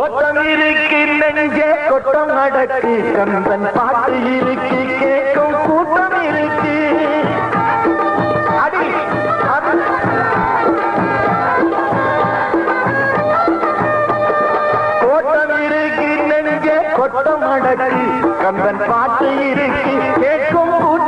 கோட்டம் இருக்கு நெஞ்சே கொட்டம் அடக்கு கந்தன் பாட்டு இருக்கு கேட்கும் கூட்டம் இருக்கு அடி அது கோட்டம் இருக்கு நெஞ்சே கொட்டம் அடக்கு கந்தன் பாட்டு இருக்கு கேட்கும் கூட்டம்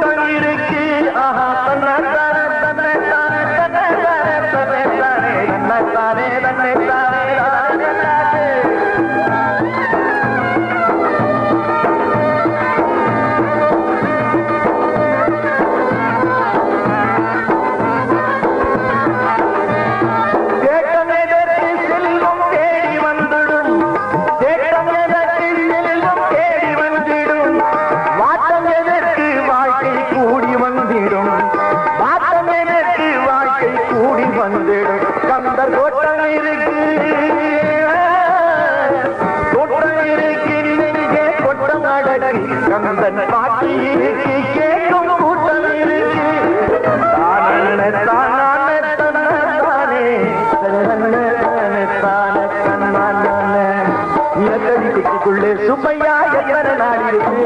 சுப்பையா எத்தனை நாள் இருக்கு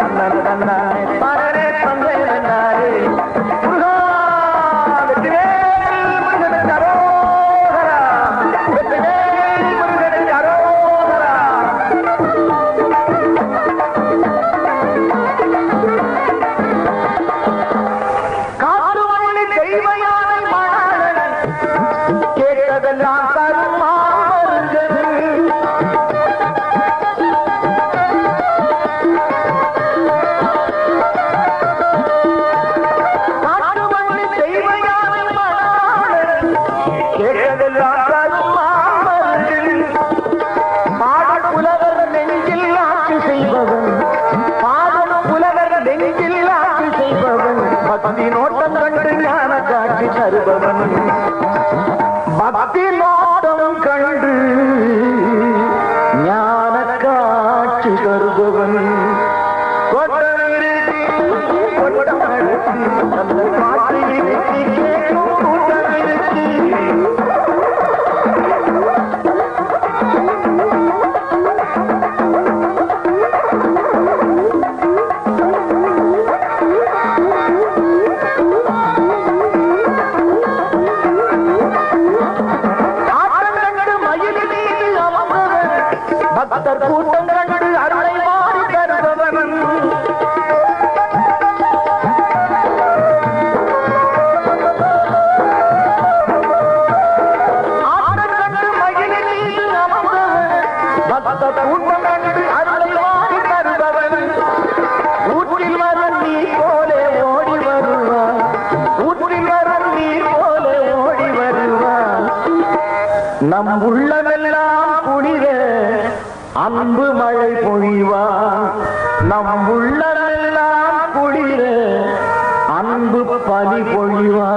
தன்னானே தன்னானே தருபவன் பக்தி நோட்டம் கண்டு பக்தர் கூட்டம் கண்டு அருளை மாறி தருபவன். கூட்டம் கண்டு அருளை மாறி தருபவன். ஊற்றில் நீ போலே ஓடி வருவான். ஊற்றில் நீ போலே ஓடி வருவான். நம் உள்ளவர் அன்பு மழை பொழிவா? நம் உள்ளமெல்லாம் குளிர அன்பு பனி பொழிவா?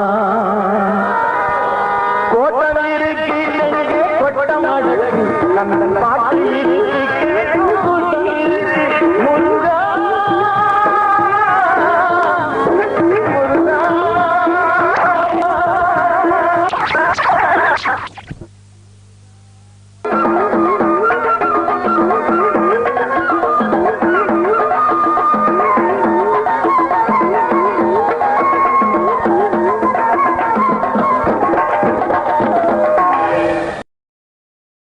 கோட்டம் இருக்கு நெஞ்சே கொட்டம் அடக்கு நம் பாட்டு இருக்கு